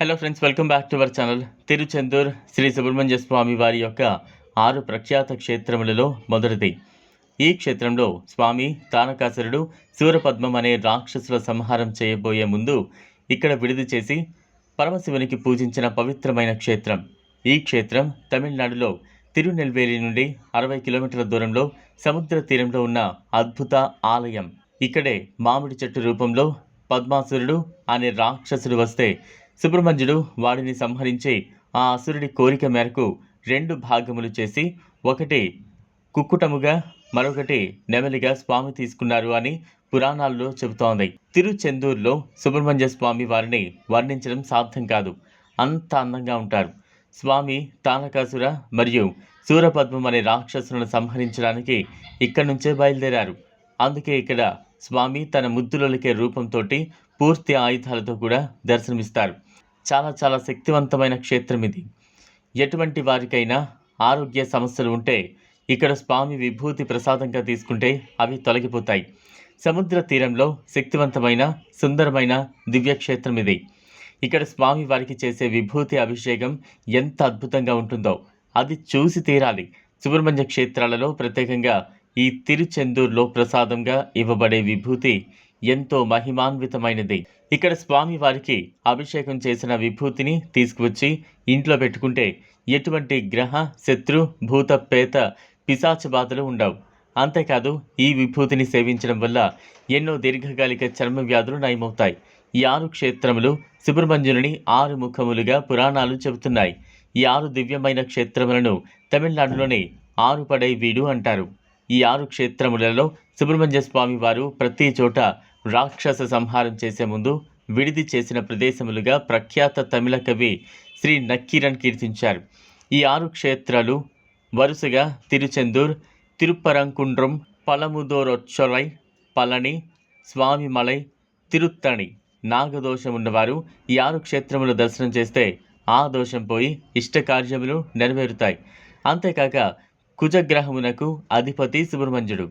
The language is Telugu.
Hello friends welcome back to our channel Tiruchendur Sri Subrahmanya Swami వారి యొక్క ఆరు ప్రఖ్యాత క్షేత్రములలో మొదటిది. ఈ క్షేత్రంలో స్వామి తారకాసురుడు సూరపద్మం అనే రాక్షసుల సంహారం చేయబోయే ముందు ఇక్కడ విడుదల చేసి పరమశివునికి పూజించిన పవిత్రమైన క్షేత్రం. ఈ క్షేత్రం తమిళనాడులో తిరునెల్వేలి నుండి అరవై కిలోమీటర్ల దూరంలో సముద్ర తీరంలో ఉన్న అద్భుత ఆలయం. ఇక్కడే మామిడి చెట్టు రూపంలో పద్మాసురుడు అనే రాక్షసుడు వస్తే సుబ్రహ్మణ్యుడు వాడిని సంహరించి ఆ అసురుడి కోరిక మేరకు రెండు భాగములు చేసి ఒకటి కుక్కుటముగా మరొకటి నెమలిగా స్వామి తీసుకున్నారు అని పురాణాల్లో చెబుతోంది. తిరుచెందూరులో సుబ్రహ్మణ్య స్వామి వారిని వర్ణించడం సాధ్యం కాదు. అంత అందంగా ఉంటారు. స్వామి తానకాసుర మరియు సూరపద్మం అనే రాక్షసులను సంహరించడానికి ఇక్కడి నుంచే బయలుదేరారు. అందుకే ఇక్కడ స్వామి తన ముద్దులొలికే రూపంతో పూర్తి ఆయుధాలతో కూడా దర్శనమిస్తారు. చాలా చాలా శక్తివంతమైన క్షేత్రం ఇది. ఎటువంటి వారికైనా ఆరోగ్య సమస్యలు ఉంటే ఇక్కడ స్వామి విభూతి ప్రసాదంగా తీసుకుంటే అవి తొలగిపోతాయి. సముద్ర తీరంలో శక్తివంతమైన సుందరమైన దివ్యక్షేత్రం ఇది. ఇక్కడ స్వామి వారికి చేసే విభూతి అభిషేకం ఎంత అద్భుతంగా ఉంటుందో. అది చూసి తీరాలి. సుబ్రహ్మణ్య క్షేత్రాలలో ప్రత్యేకంగా ఈ తిరుచెందూరులో ప్రసాదంగా ఇవ్వబడే విభూతి ఎంతో మహిమాన్వితమైనది. ఇక్కడ స్వామి వారికి అభిషేకం చేసిన విభూతిని తీసుకువచ్చి ఇంట్లో పెట్టుకుంటే ఎటువంటి గ్రహ శత్రు భూత పేత పిశాచ బాధలు ఉండవు. అంతేకాదు ఈ విభూతిని సేవించడం వల్ల ఎన్నో దీర్ఘకాలిక చర్మ వ్యాధులు నయమవుతాయి. ఈ ఆరు క్షేత్రములు సుబ్రహ్మణ్యుని ఆరు ముఖములుగా పురాణాలు చెబుతున్నాయి. ఈ ఆరు దివ్యమైన క్షేత్రములను తమిళనాడులోని ఆరుపడై వీడు అంటారు. ఈ ఆరు క్షేత్రములలో సుబ్రహ్మణ్య స్వామి వారు ప్రతి చోట రాక్షస సంహారం చేసే ముందు విడిది చేసిన ప్రదేశములుగా ప్రఖ్యాత తమిళ కవి శ్రీ నక్కీరన్ కీర్తించారు. ఈ ఆరు క్షేత్రాలు వరుసగా తిరుచెందూర్ తిరుప్పరంకుండ్రం పలముదోరొచ్చొలై పళని స్వామిమలై తిరుత్తణి నాగదోషం ఉన్నవారు ఈ ఆరు క్షేత్రములు దర్శనం చేస్తే ఆ దోషం పోయి ఇష్టకార్యములు నెరవేరుతాయి. అంతేకాక కుజగ్రహమునకు అధిపతి సుబ్రహ్మణ్యుడు.